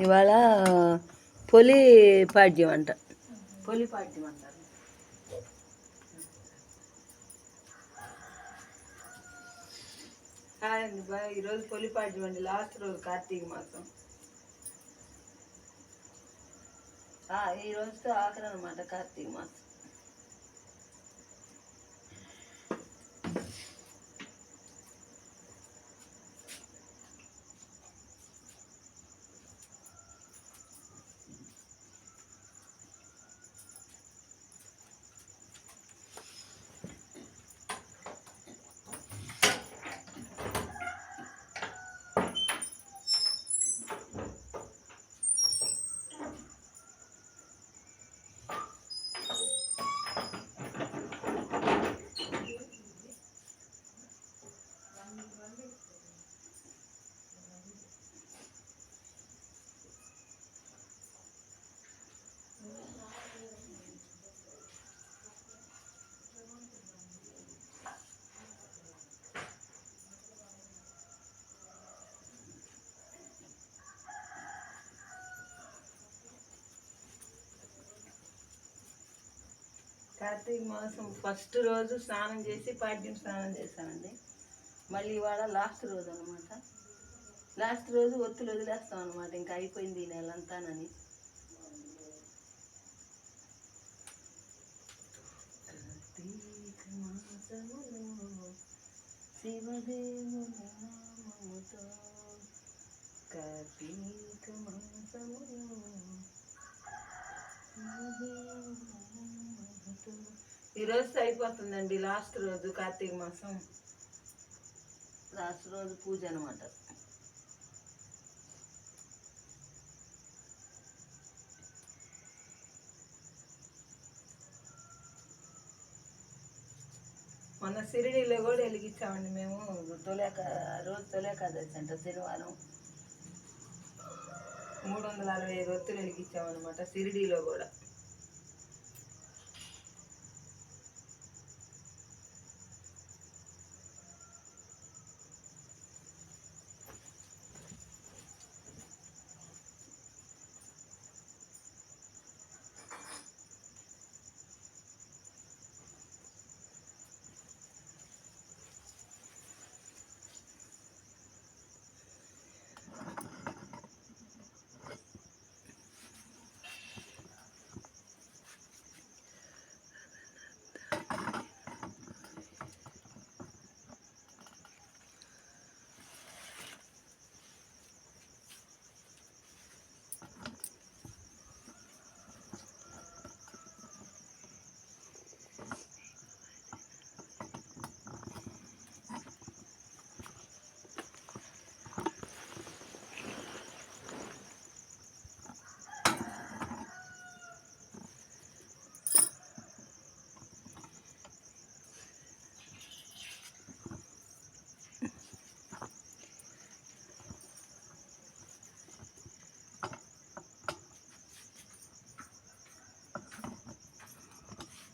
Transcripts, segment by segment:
ఇవాళ పొలి పాడ్యం అంట. పొలి పాడ్యం అంటారు. ఈరోజు పొలి పాడ్యం అండి లాస్ట్ రోజు కార్తీక మాసం. ఈరోజుతో ఈ రోజుతో ఆఖరి అనమాట కార్తీక మాసం. కార్తీక మాసం ఫస్ట్ రోజు స్నానం చేసి పాడ్యం స్నానం చేశానండి. మళ్ళీ ఇవాళ లాస్ట్ రోజు అనమాట లాస్ట్ రోజు ఒత్తులు వదిలేస్తాం అనమాట ఇంకా అయిపోయింది ఈ నెలంతానని. కార్తీక మాసములో శివదేవుని నామముతో. కార్తీక మాసములో ఈ రోజు అయిపోతుందండి లాస్ట్ రోజు కార్తీక మాసం. లాస్ట్ రోజు పూజ అనమాట మొన్న సిరిడిలో కూడా వెలిగించామండి మేము. తొలేక రోజు తొలేకాదశి అంట శనివారం. మూడు వందల అరవై ఐదు ఒత్తులు వెలిగించామన్నమాట సిరిడిలో కూడా.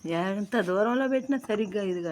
ఎంత దూరంలో పెట్టినా సరిగ్గా ఇది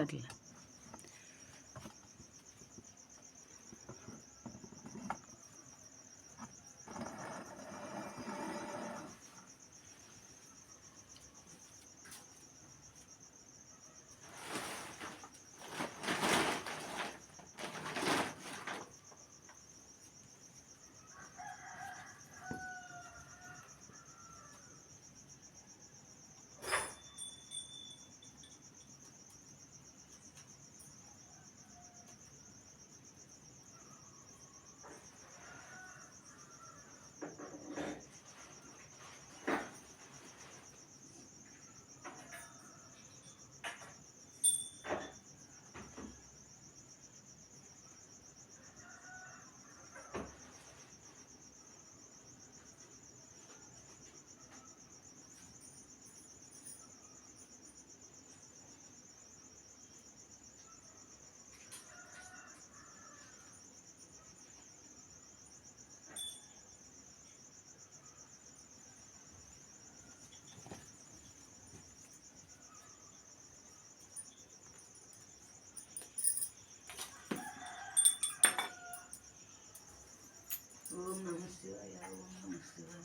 శివాయ ఓం శివాయ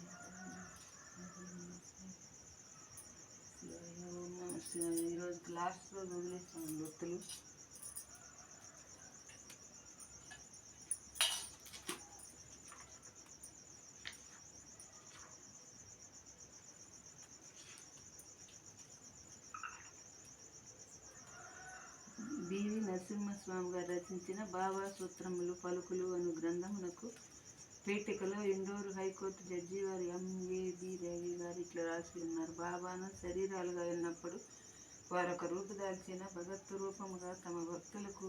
శివాయ ఈరోజు వదిలేస్తాం నరసింహస్వామి గారు రచించిన బాబా సూత్రములు పలుకులు అను గ్రంథమునకు పీఠికలో ఇండోర్ హైకోర్టు జడ్జి వారు ఎంఏబి రవి గారు ఇట్లా రాసి ఉన్నారు. బాబాను శరీరాలుగా ఉన్నప్పుడు వారు ఒక రూపుదాల్చిన భగత్ రూపముగా తమ భక్తులకు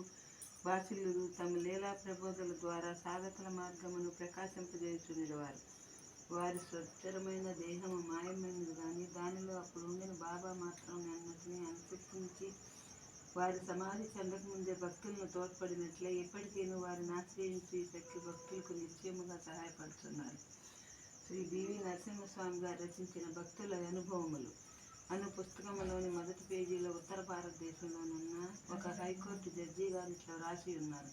బాసిల్లు తమ లీలా ప్రబోధల ద్వారా సాధకుల మార్గమును ప్రకాశింపజేయుచుండేవారు. వారి స్వచ్ఛరమైన దేహము మాయమైనది కానీ దానిలో అప్పుడు ఉండిన బాబా మాత్రం అన్నటిని అనుసరించి వారి సమాధి చెందక ముందే భక్తులను తోడ్పడినట్లే ఇప్పటికీను వారిని ఆశ్రయించి శక్తి భక్తులకు నిశ్చయముగా సహాయపడుతున్నారు. శ్రీ బివి నరసింహస్వామి గారు రచించిన భక్తుల అనుభవములు. అను పుస్తకంలోని మొదటి పేజీలో ఉత్తర భారతదేశంలోనున్న ఒక హైకోర్టు జడ్జి గారు ఇట్లా రాసి ఉన్నారు.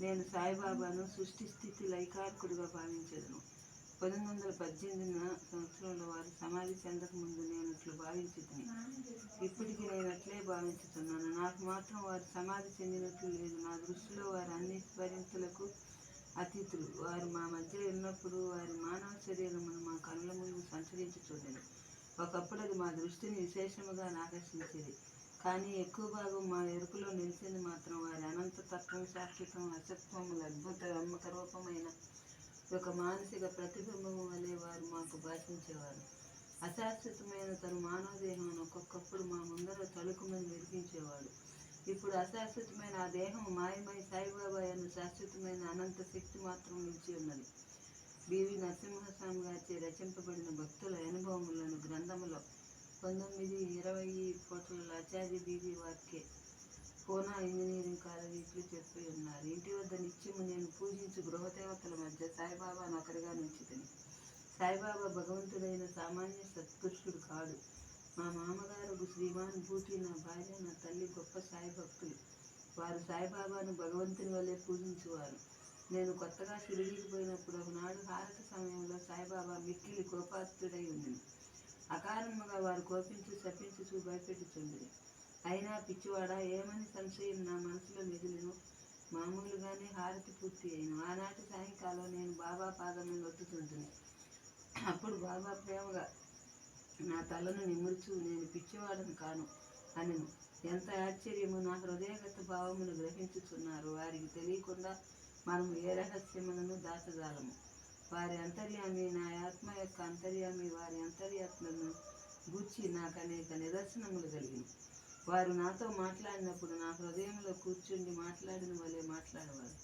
నేను సాయిబాబాను సృష్టి స్థితి లైకార్కుడిగా భావించదును. పంతొమ్మిది వందల పద్దెనిమిదిన సంవత్సరంలో వారు సమాధి చెందక ముందు నేను ఇట్లు భావించుతున్నాను చెందినట్లే అట్లే భావించుతున్నాను. నాకు మాత్రం వారు సమాధి చెందినట్లు లేదు. నా దృష్టిలో వారు అన్ని పరిమితులకు అతిథులు వారు మా మధ్య ఉన్నప్పుడు వారి మానవ శరీరమును మా కళ్ళ ముందు సంచరించి చూడను ఒకప్పుడు అది మా దృష్టిని విశేషముగా ఆకర్షించేది. కానీ ఎక్కువ భాగం మా ఎరుపులో నిలిచింది మాత్రం వారి అనంత తత్వం శాశ్వతం అసత్వములు అద్భుత అమ్మక రూపమైన ఒక మానసిక ప్రతిబింబము వలె వారు మాకు భాషించేవారు. అశాశ్వతమైన తన మానవ దేహం ఒక్కొక్కప్పుడు మా ముందర తలుకుమని విరిపించేవాడు ఇప్పుడు అశాశ్వతమైన ఆ దేహం మాయమై సాయిబాబా అన్న శాశ్వతమైన అనంత శక్తి మాత్రం నిలిచి ఉన్నది. బివి నరసింహస్వామి గారిచే రచింపబడిన భక్తుల అనుభవములను గ్రంథములో పంతొమ్మిది ఇరవై కోట్ల ఆచార్య బీబీ వాక్యే పూనా ఇంజనీరింగ్ కాలేజీలు చెప్పి ఉన్నారు. ఇంటి వద్ద నిత్యము నేను పూజించు గృహదేవతల మధ్య సాయిబాబాను ఒకరిగా నిలిచితిని సాయిబాబా భగవంతుడైన సామాన్య సత్పురుషుడు కాడు. మా మామగారు శ్రీమాన్ భూటి నా భార్య నా తల్లి గొప్ప సాయి భక్తులు. వారు సాయిబాబాను భగవంతుని వల్లే పూజించేవారు. నేను కొత్తగా షిరిడీకి పోయినప్పుడు ఒకనాడు హారతి సమయంలో సాయిబాబా మిక్కిలి కోపాత్తుడై ఉంది అకారణముగా వారు కోపించి శపించుచూ భయపెట్టుచుండిరి అయినా పిచ్చివాడ ఏమని సంశయం నా మనసులో మిగిలిను మామూలుగానే హారతి పూర్తి అయిన ఆనాటి సాయంకాలం నేను బాబా పాదం మీద ఒత్తుతుంటుంది అప్పుడు బాబా ప్రేమగా నా తలను నిమురుచు నేను పిచ్చివాడను కాను అనెను. ఎంత ఆశ్చర్యము నా హృదయగత భావమును గ్రహించుచున్నారు. వారికి తెలియకుండా మనము ఏ రహస్యములను దాచగలము? వారి అంతర్యామి నా ఆత్మ యొక్క అంతర్యామి వారి అంతర్యాత్మను గూర్చి నాకు అనేక నిదర్శనములు కలిగింది వారు నాతో మాట్లాడినప్పుడు నా హృదయంలో కూర్చుండి మాట్లాడిన వలె మాట్లాడేవారు.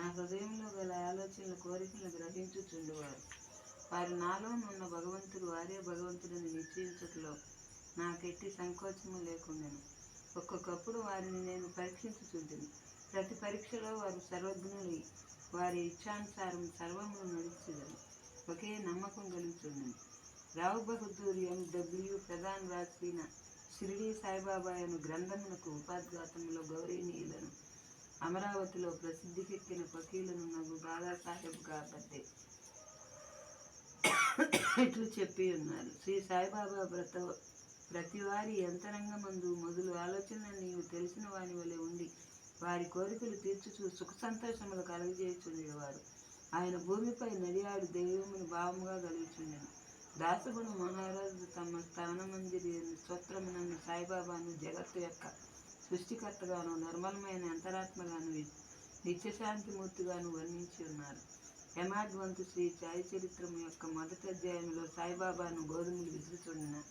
నా హృదయంలో గల ఆలోచనల కోరికలను గ్రహించుచుండేవారు. వారు నాలో ఉన్న భగవంతుడు వారే భగవంతుడిని నిశ్చయించట్లో నాకెట్టి సంకోచము లేకుండాను. ఒక్కొక్కప్పుడు వారిని నేను పరీక్షించుచుంటిని ప్రతి పరీక్షలో వారు సర్వజ్ఞులై వారి ఇచ్ఛానుసారం సర్వమును నడుచుదను ఒకే నమ్మకం కలుగుతుందని రావు బహదూర్ ఎండబ్ల్యూ ప్రధాన్ రాసిన షిరిడి సాయిబాబా అను గ్రంథమునకు ఉపాద్ఘాతంలో గౌరవనీయులను అమరావతిలో ప్రసిద్ధికెక్కిన ఫకీలను నవ్వు దాదాసాహెబ్ కాబట్టి ఇట్లు చెప్పి ఉన్నారు. శ్రీ సాయిబాబా వ్రత ప్రతివారి అంతరంగమందు మొదలు ఆలోచన నీవు తెలిసిన వాని వలె ఉండి వారి కోరికలు తీర్చుచు సుఖ సంతోషములు కలుగజేయుచుండేవారు. ఆయన భూమిపై నడియాడు దైవముని భావముగా కలుగుచుండెను దాసగుణ మహారాజు తమ స్థాన మందిరి సాయిబాబాను జగత్తు యొక్క సృష్టికర్తగాను నిర్మలమైన అంతరాత్మగాను నిత్యశాంతిమూర్తిగాను వర్ణించి ఉన్నారు. యమాద్వంతు శ్రీ సాయి చరిత్రం యొక్క మొదటి అధ్యాయంలో సాయిబాబాను గోధుమలు విసురుచుడిన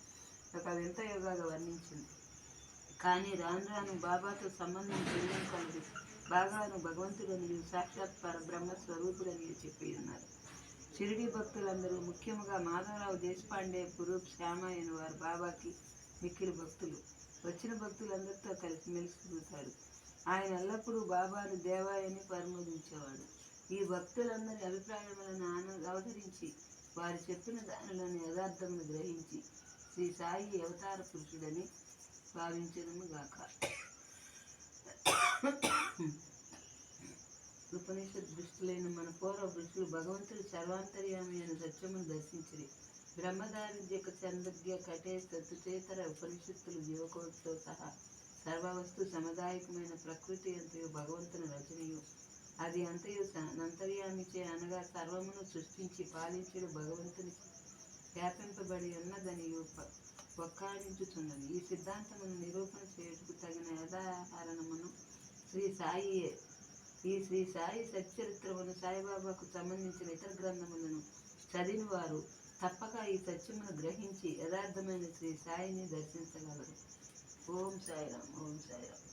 ఒక వింత యోగాగా వర్ణించింది. కానీ రాను రాను బాబాతో సంబంధం పెరిగిన కొలది బాగాను భగవంతుడని సాక్షాత్ పరబ్రహ్మ స్వరూపుడని చెప్పి ఉన్నారు. షిరిడి భక్తులందరూ ముఖ్యంగా మాధవరావు దేశపాండే పురూప్ శ్యామ అయిన వారు బాబాకి మిక్కిలి భక్తులు. వచ్చిన భక్తులందరితో కలిసి మెలిసి ఆయన ఎల్లప్పుడూ బాబాను దేవాయని పరిమోదించేవాడు. ఈ భక్తులందరి అభిప్రాయములను ఆన అవతరించి వారు చెప్పిన దానిలోని యథార్థమును గ్రహించి శ్రీ సాయి అవతార పురుషుడని భావించడము గాక. ఉపనిషత్ దృష్టిలైన మన పూర్వ పురుషులు భగవంతుడు సర్వాంతర్యామి అని సత్యమును దర్శించిరి. బ్రహ్మదారిద్ర్యక చంద్రజ్ఞ కటే తత్తుచేతర ఉపనిషత్తులు జీవకోటితో సహా సర్వవస్తు సమదాయకమైన ప్రకృతి అంతయు భగవంతుని రచనయు. అది అంతయు స- నంతర్యామిచే అనగా సర్వమును సృష్టించి పాలించుడు భగవంతునికి. వ్యాపింపబడి ఉన్నదనియు ప- ఈ సిద్ధాంతమును నిరూపణ చేయుటకు తగిన యథాహరణమును శ్రీ సాయియే ఈ శ్రీ సాయి సచ్చరిత్రమును సాయిబాబాకు సంబంధించిన ఇతర గ్రంథములను చదివిన వారు తప్పక ఈ సత్యమును గ్రహించి యథార్థమైన శ్రీ సాయిని దర్శించగలరు. ఓం సాయిరామ్ ఓం సాయిరామ్.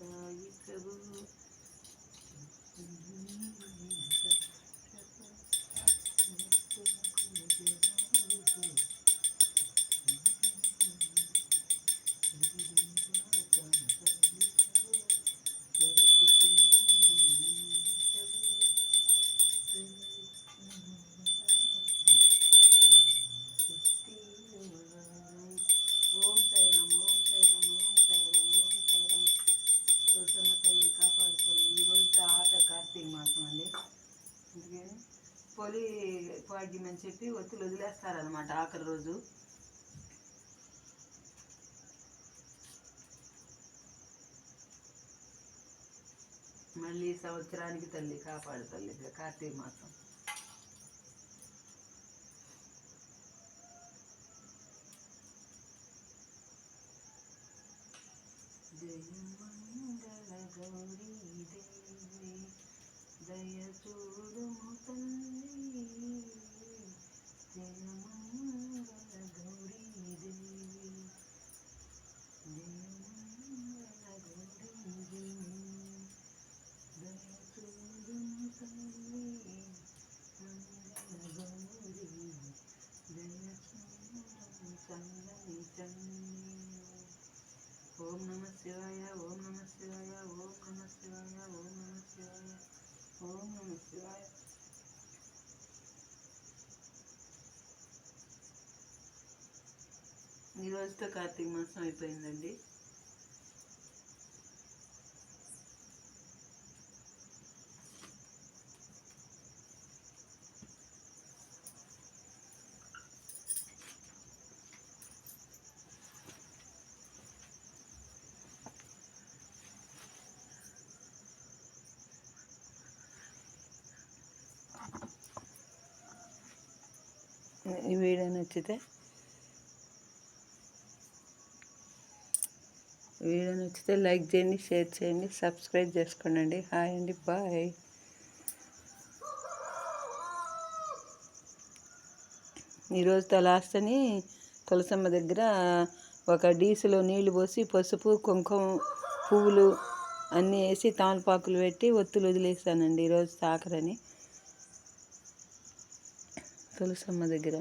ఓం అని చెప్పి ఒత్తులు వదిలేస్తారనమాట ఆఖరి రోజు. మళ్ళీ సంవత్సరానికి తల్లి కాపాడు తల్లి కార్తీక మాసం. జయమంగళ గౌరీ దేవి దయ చూడు తల్లి జయమంగళ గౌరీ దేవి జయమంగళ గౌరీ దేవి దయ చూడుము తల్లి మంగళ గౌరీ దయ చూడుము చల్లని తల్లి ఓం నమ శివాయ ఓం నమ శివాయ ఓం నమ శివాయ ఓం నమ శివాయ ఓం నమ శివాయ. ఈరోజుతో కార్తీక మాసం అయిపోయిందండి. ఈ వీడియో నచ్చితే వీడియో నచ్చితే లైక్ చేయండి షేర్ చేయండి సబ్స్క్రైబ్ చేసుకోండి. హాయ్ అండి బాయ్. ఈరోజు లాస్ట్ అని తులసమ్మ దగ్గర ఒక డీసులో నీళ్ళు పోసి పసుపు కుంకుమ పువ్వులు అన్నీ వేసి తామలపాకులు పెట్టి ఒత్తులు వదిలేసానండి ఈరోజు తాకరని తులసమ్మ దగ్గర.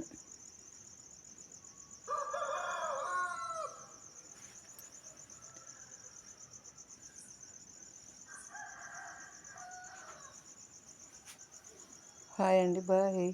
హాయ్ అండి బాయ్.